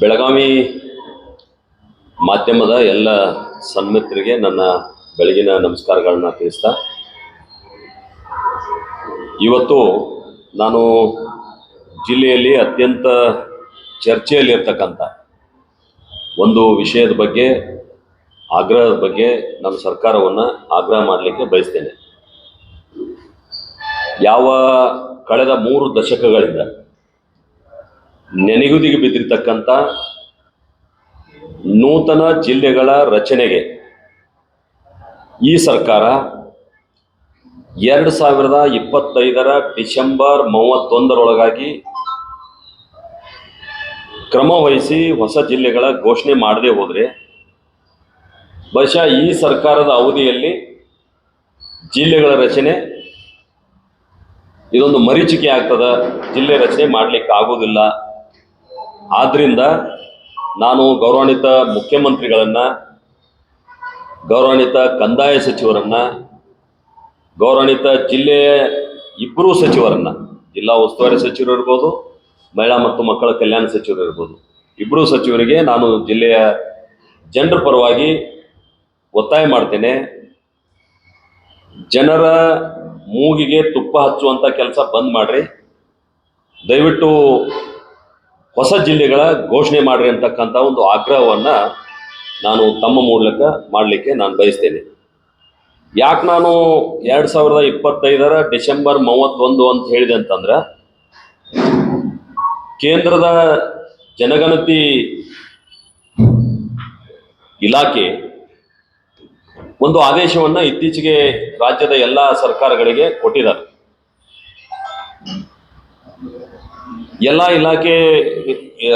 ಬೆಳಗಾವಿ ಮಾಧ್ಯಮದ ಎಲ್ಲ ಸನ್ಮಿತರಿಗೆ ನನ್ನ ಬೆಳಗಿನ ನಮಸ್ಕಾರಗಳನ್ನ ತಿಳಿಸ್ತಾ, ಇವತ್ತು ನಾನು ಜಿಲ್ಲೆಯಲ್ಲಿ ಅತ್ಯಂತ ಚರ್ಚೆಯಲ್ಲಿರ್ತಕ್ಕಂಥ ಒಂದು ವಿಷಯದ ಬಗ್ಗೆ, ಆಗ್ರಹದ ಬಗ್ಗೆ ನಮ್ಮ ಸರ್ಕಾರವನ್ನು ಆಗ್ರಹ ಮಾಡಲಿಕ್ಕೆ ಬಯಸ್ತೇನೆ. ಯಾವ ಕಳೆದ ಮೂರು ದಶಕಗಳಿಂದ ನೆನೆಗುದಿಗೆ ಬಿದ್ದಿರ್ತಕ್ಕಂಥ ನೂತನ ಜಿಲ್ಲೆಗಳ ರಚನೆಗೆ ಈ ಸರ್ಕಾರ ಎರಡು ಸಾವಿರದ ಇಪ್ಪತ್ತೈದರ ಡಿಸೆಂಬರ್ ಮೂವತ್ತೊಂದರೊಳಗಾಗಿ ಕ್ರಮ ವಹಿಸಿ ಹೊಸ ಜಿಲ್ಲೆಗಳ ಘೋಷಣೆ ಮಾಡದೆ ಹೋದರೆ ಬಹುಶಃ ಈ ಸರ್ಕಾರದ ಅವಧಿಯಲ್ಲಿ ಜಿಲ್ಲೆಗಳ ರಚನೆ ಇದೊಂದು ಮರೀಚಿಕೆ ಆಗ್ತದ, ಜಿಲ್ಲೆ ರಚನೆ ಮಾಡಲಿಕ್ಕೆ ಆಗೋದಿಲ್ಲ ಆದ್ದರಿಂದ ನಾನು ಗೌರವಾನ್ವಿತ ಮುಖ್ಯಮಂತ್ರಿಗಳನ್ನು, ಗೌರವಾನ್ವಿತ ಕಂದಾಯ ಸಚಿವರನ್ನು, ಗೌರವಾನ್ವಿತ ಜಿಲ್ಲೆಯ ಇಬ್ಬರೂ ಸಚಿವರನ್ನು, ಜಿಲ್ಲಾ ಉಸ್ತುವಾರಿ ಸಚಿವರು ಇರ್ಬೋದು, ಮಹಿಳಾ ಮತ್ತು ಮಕ್ಕಳ ಕಲ್ಯಾಣ ಸಚಿವರು ಇರ್ಬೋದು ಇಬ್ಬರೂ ಸಚಿವರಿಗೆ ನಾನು ಜಿಲ್ಲೆಯ ಜನರ ಪರವಾಗಿ ಒತ್ತಾಯ ಮಾಡ್ತೇನೆ. ಜನರ ಮೂಗಿಗೆ ತುಪ್ಪ ಹಚ್ಚುವಂಥ ಕೆಲಸ ಬಂದ್ ಮಾಡ್ರಿ. ದಯವಿಟ್ಟು ಹೊಸ ಜಿಲ್ಲೆಗಳ ಘೋಷಣೆ ಮಾಡ್ರಿ ಅಂತಕ್ಕಂಥ ಒಂದು ಆಗ್ರಹವನ್ನು ನಾನು ತಮ್ಮ ಮೂಲಕ ಮಾಡಲಿಕ್ಕೆ ನಾನು ಬಯಸ್ತೇನೆ. ಯಾಕೆ ನಾನು ಎರಡು ಸಾವಿರದ ಇಪ್ಪತ್ತೈದರ ಡಿಸೆಂಬರ್ ಮೂವತ್ತೊಂದು ಅಂತ ಹೇಳಿದೆ ಅಂತಂದ್ರೆ, ಕೇಂದ್ರದ ಜನಗಣತಿ ಇಲಾಖೆ ಒಂದು ಆದೇಶವನ್ನು ಇತ್ತೀಚೆಗೆ ರಾಜ್ಯದ ಎಲ್ಲ ಸರ್ಕಾರಗಳಿಗೆ ಕೊಟ್ಟಿದ್ದಾರೆ. ಎಲ್ಲ ಇಲಾಖೆ,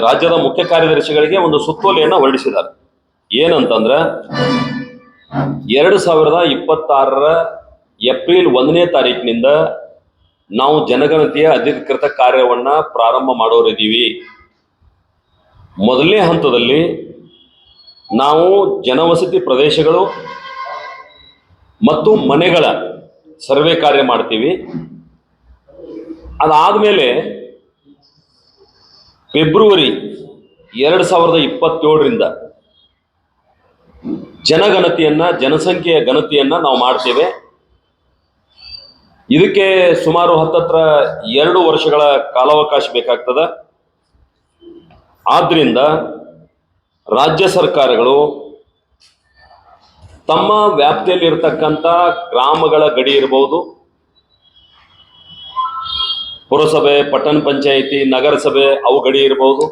ರಾಜ್ಯದ ಮುಖ್ಯ ಕಾರ್ಯದರ್ಶಿಗಳಿಗೆ ಒಂದು ಸುತ್ತೋಲೆಯನ್ನು ಹೊರಡಿಸಿದ್ದಾರೆ. ಏನಂತಂದ್ರೆ, ಎರಡು ಸಾವಿರದ ಇಪ್ಪತ್ತಾರರ ಏಪ್ರಿಲ್ ಒಂದನೇ ತಾರೀಕಿನಿಂದ ನಾವು ಜನಗಣತಿಯ ಅಧಿಕೃತ ಕಾರ್ಯವನ್ನ ಪ್ರಾರಂಭ ಮಾಡೋರಿದ್ದೀವಿ. ಮೊದಲನೇ ಹಂತದಲ್ಲಿ ನಾವು ಜನವಸತಿ ಪ್ರದೇಶಗಳು ಮತ್ತು ಮನೆಗಳ ಸರ್ವೆ ಕಾರ್ಯ ಮಾಡ್ತೀವಿ. ಅದಾದಮೇಲೆ ಫೆಬ್ರವರಿ ಎರಡು ಸಾವಿರದ ಇಪ್ಪತ್ತೇಳರಿಂದ ಜನಗಣತಿಯನ್ನ, ಜನಸಂಖ್ಯೆಯ ಗಣತಿಯನ್ನ ನಾವು ಮಾಡ್ತೇವೆ. ಇದಕ್ಕೆ ಸುಮಾರು ಹತ್ತತ್ರ ಎರಡು ವರ್ಷಗಳ ಕಾಲಾವಕಾಶ ಬೇಕಾಗ್ತದ. ಆದ್ರಿಂದ ರಾಜ್ಯ ಸರ್ಕಾರಗಳು ತಮ್ಮ ವ್ಯಾಪ್ತಿಯಲ್ಲಿ ಇರತಕ್ಕಂಥ ಗ್ರಾಮಗಳ ಗಡಿ ಇರಬಹುದು ಪುರಸಭೆ, ಪಟ್ಟಣ ಪಂಚಾಯಿತಿ, ನಗರಸಭೆ ಅವು ಗಡಿ ಇರ್ಬೋದು.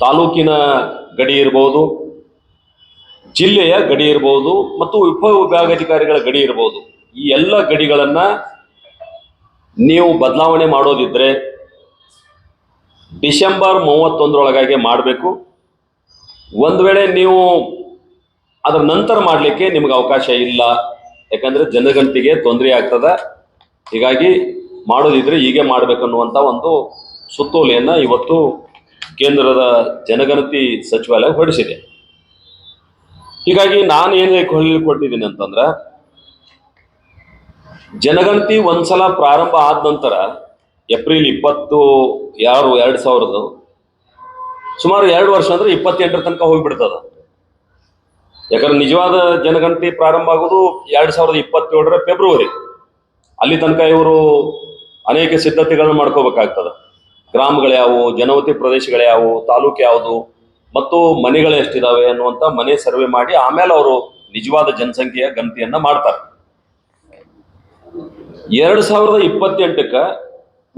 ತಾಲೂಕಿನ ಗಡಿ ಇರ್ಬೋದು. ಜಿಲ್ಲೆಯ ಗಡಿ ಇರ್ಬೋದು ಮತ್ತು ಉಪ ವಿಭಾಗಾಧಿಕಾರಿಗಳ ಗಡಿ ಇರ್ಬೋದು. ಈ ಎಲ್ಲ ಗಡಿಗಳನ್ನು ನೀವು ಬದಲಾವಣೆ ಮಾಡೋದಿದ್ರೆ ಡಿಸೆಂಬರ್ ಮೂವತ್ತೊಂದರೊಳಗಾಗಿ ಮಾಡಬೇಕು. ಒಂದು ವೇಳೆ ನೀವು ಅದರ ನಂತರ ಮಾಡಲಿಕ್ಕೆ ನಿಮಗೆ ಅವಕಾಶ ಇಲ್ಲ. ಯಾಕಂದರೆ ಜನಗಣತಿಗೆ ತೊಂದರೆ ಆಗ್ತದೆ. ಹೀಗಾಗಿ ಮಾಡೋದಿದ್ರೆ ಹೀಗೆ ಮಾಡಬೇಕನ್ನುವಂಥ ಒಂದು ಸುತ್ತೋಲೆಯನ್ನು ಇವತ್ತು ಕೇಂದ್ರದ ಜನಗಣತಿ ಸಚಿವಾಲಯ ಹೊರಡಿಸಿದೆ. ಹೀಗಾಗಿ ನಾನು ಏನು ಕೊಟ್ಟಿದ್ದೀನಿ ಅಂತಂದ್ರೆ, ಜನಗಣತಿ ಒಂದ್ಸಲ ಪ್ರಾರಂಭ ಆದ ನಂತರ ಏಪ್ರಿಲ್ ಇಪ್ಪತ್ತು ಯಾರು ಎರಡು ಸಾವಿರದ ಸುಮಾರು ಎರಡು ವರ್ಷ ಅಂದ್ರೆ ಇಪ್ಪತ್ತೆಂಟರ ತನಕ ಹೋಗಿಬಿಡ್ತದ. ಯಾಕಂದ್ರೆ ನಿಜವಾದ ಜನಗಣತಿ ಪ್ರಾರಂಭ ಆಗೋದು ಎರಡು ಸಾವಿರದ ಇಪ್ಪತ್ತೇಳರ ಫೆಬ್ರವರಿ. ಅಲ್ಲಿ ತನಕ ಇವರು ಅನೇಕ ಸಿದ್ಧತೆಗಳನ್ನು ಮಾಡ್ಕೋಬೇಕಾಗ್ತದೆ. ಗ್ರಾಮಗಳು ಯಾವುವು ಜನವತಿ ಪ್ರದೇಶಗಳು ಯಾವುವು, ತಾಲೂಕು ಯಾವುದು, ಮತ್ತು ಮನೆಗಳು ಎಷ್ಟಿದಾವೆ ಅನ್ನುವಂಥ ಮನೆ ಸರ್ವೆ ಮಾಡಿ ಆಮೇಲೆ ಅವರು ನಿಜವಾದ ಜನಸಂಖ್ಯೆಯ ಗಣತಿಯನ್ನ ಮಾಡ್ತಾರೆ. ಎರಡು ಸಾವಿರದ ಇಪ್ಪತ್ತೆಂಟಕ್ಕೆ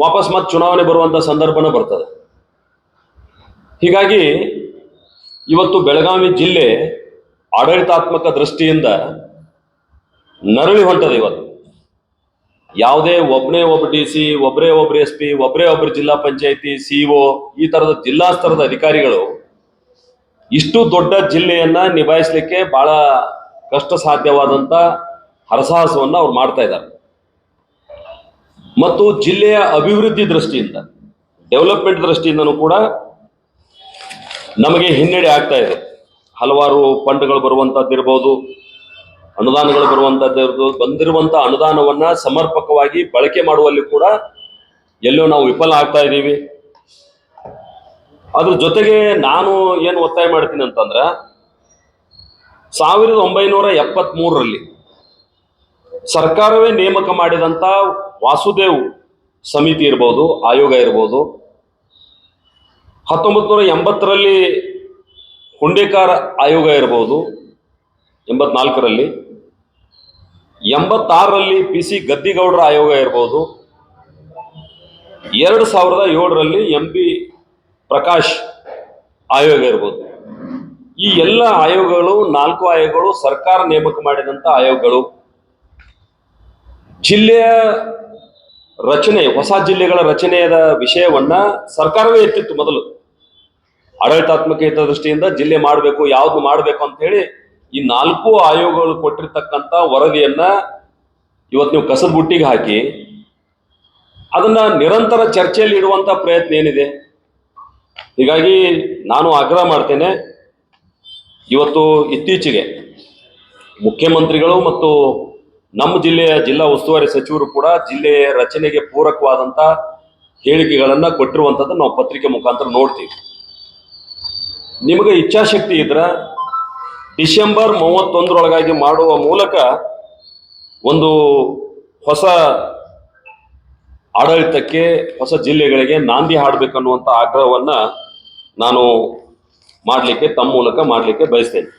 ವಾಪಸ್ ಮತ್ತೆ ಚುನಾವಣೆ ಬರುವಂತ ಸಂದರ್ಭನೂ ಬರ್ತದೆ. ಹೀಗಾಗಿ ಇವತ್ತು ಬೆಳಗಾವಿ ಜಿಲ್ಲೆ ಆಡಳಿತಾತ್ಮಕ ದೃಷ್ಟಿಯಿಂದ ನರಳಿ ಹೊಂಟದೆ ಇವತ್ತು. ಯಾವುದೇ ಒಬ್ಬನೇ ಒಬ್ಬ ಡಿ ಸಿ ಒಬ್ಬರೇ ಒಬ್ರು ಎಸ್ ಪಿ ಒಬ್ಬರೇ ಒಬ್ಬರು ಜಿಲ್ಲಾ ಪಂಚಾಯತಿ ಸಿಇಒ ಈ ತರದ ಜಿಲ್ಲಾ ಸ್ತರದ ಅಧಿಕಾರಿಗಳು ಇಷ್ಟು ದೊಡ್ಡ ಜಿಲ್ಲೆಯನ್ನ ನಿಭಾಯಿಸಲಿಕ್ಕೆ ಬಹಳ ಕಷ್ಟ ಸಾಧ್ಯವಾದಂತ ಹರಸಾಹಸವನ್ನು ಅವ್ರು ಮಾಡ್ತಾ ಇದ್ದಾರೆ. ಮತ್ತು ಜಿಲ್ಲೆಯ ಅಭಿವೃದ್ಧಿ ದೃಷ್ಟಿಯಿಂದ, ಡೆವಲಪ್ಮೆಂಟ್ ದೃಷ್ಟಿಯಿಂದನೂ ಕೂಡ ನಮಗೆ ಹಿನ್ನಡೆ ಆಗ್ತಾ ಇದೆ. ಹಲವಾರು ಫಂಡ್ಗಳು ಬರುವಂತದ್ದಿರ್ಬೋದು ಅನುದಾನಗಳು ಬರುವಂತದ್ದು ಬಂದಿರುವಂತ ಅನುದಾನವನ್ನ ಸಮರ್ಪಕವಾಗಿ ಬಳಕೆ ಮಾಡುವಲ್ಲಿ ಕೂಡ ಎಲ್ಲೋ ನಾವು ವಿಫಲ ಆಗ್ತಾ ಇದ್ದೀವಿ. ಅದ್ರ ಜೊತೆಗೆ ನಾನು ಏನು ಒತ್ತಾಯ ಮಾಡ್ತೀನಿ ಅಂತಂದ್ರ, ಸಾವಿರದ ಒಂಬೈನೂರ ಎಪ್ಪತ್ತ್ ಮೂರರಲ್ಲಿ ಸರ್ಕಾರವೇ ನೇಮಕ ಮಾಡಿದಂತ ವಾಸುದೇವ್ ಸಮಿತಿ ಇರ್ಬೋದು, ಆಯೋಗ ಇರ್ಬೋದು ಹತ್ತೊಂಬತ್ತು ನೂರ ಎಂಬತ್ತರಲ್ಲಿ ಹುಂಡೇಕಾರ ಆಯೋಗ ಇರ್ಬೋದು, ಎಂಬತ್ನಾಲ್ಕರಲ್ಲಿ ಎಂಬತ್ತಾರರಲ್ಲಿ ಪಿ ಸಿ ಗದ್ದಿಗೌಡರ ಆಯೋಗ ಇರ್ಬೋದು. ಎರಡು ಸಾವಿರದ ಏಳರಲ್ಲಿ ಎಂ ಪಿ ಪ್ರಕಾಶ್ ಆಯೋಗ ಇರ್ಬೋದು. ಈ ಎಲ್ಲ ಆಯೋಗಗಳು, ನಾಲ್ಕು ಆಯೋಗಗಳು ಸರ್ಕಾರ ನೇಮಕ ಮಾಡಿದಂತ ಆಯೋಗಗಳು. ಜಿಲ್ಲೆಯ ರಚನೆ, ಹೊಸ ಜಿಲ್ಲೆಗಳ ರಚನೆಯದ ವಿಷಯವನ್ನ ಸರ್ಕಾರವೇ ಎತ್ತಿತ್ತು ಮೊದಲು. ಆಡಳಿತಾತ್ಮಕ ಹಿತದೃಷ್ಟಿಯಿಂದ ಜಿಲ್ಲೆ ಮಾಡಬೇಕು, ಯಾವ್ದು ಮಾಡಬೇಕು ಅಂತ ಹೇಳಿ ಈ ನಾಲ್ಕು ಆಯೋಗಗಳು ಕೊಟ್ಟಿರ್ತಕ್ಕಂಥ ವರದಿಯನ್ನ ಇವತ್ತು ನೀವು ಕಸದ ಬುಟ್ಟಿಗೆ ಹಾಕಿ ಅದನ್ನ ನಿರಂತರ ಚರ್ಚೆಯಲ್ಲಿ ಇಡುವಂತ ಪ್ರಯತ್ನ ಏನಿದೆ? ಹೀಗಾಗಿ ನಾನು ಆಗ್ರಹ ಮಾಡ್ತೇನೆ. ಇವತ್ತು ಇತ್ತೀಚೆಗೆ ಮುಖ್ಯಮಂತ್ರಿಗಳು ಮತ್ತು ನಮ್ಮ ಜಿಲ್ಲೆಯ ಜಿಲ್ಲಾ ಉಸ್ತುವಾರಿ ಸಚಿವರು ಕೂಡ ಜಿಲ್ಲೆಯ ರಚನೆಗೆ ಪೂರಕವಾದಂತ ಹೇಳಿಕೆಗಳನ್ನ ಕೊಟ್ಟಿರುವಂತದ್ದು ನಾವು ಪತ್ರಿಕೆ ಮುಖಾಂತರ ನೋಡ್ತೀವಿ. ನಿಮಗೆ ಇಚ್ಛಾಶಕ್ತಿ ಇದ್ರ ಡಿಸೆಂಬರ್ ಮೂವತ್ತೊಂದರೊಳಗಾಗಿ ಮಾಡುವ ಮೂಲಕ ಒಂದು ಹೊಸ ಆಡಳಿತಕ್ಕೆ, ಹೊಸ ಜಿಲ್ಲೆಗಳಿಗೆ ನಾಂದಿ ಹಾಡಬೇಕನ್ನುವಂಥ ಆಗ್ರಹವನ್ನು ನಾನು ಮಾಡಲಿಕ್ಕೆ, ತಮ್ಮ ಮೂಲಕ ಮಾಡಲಿಕ್ಕೆ ಬಯಸ್ತೇನೆ.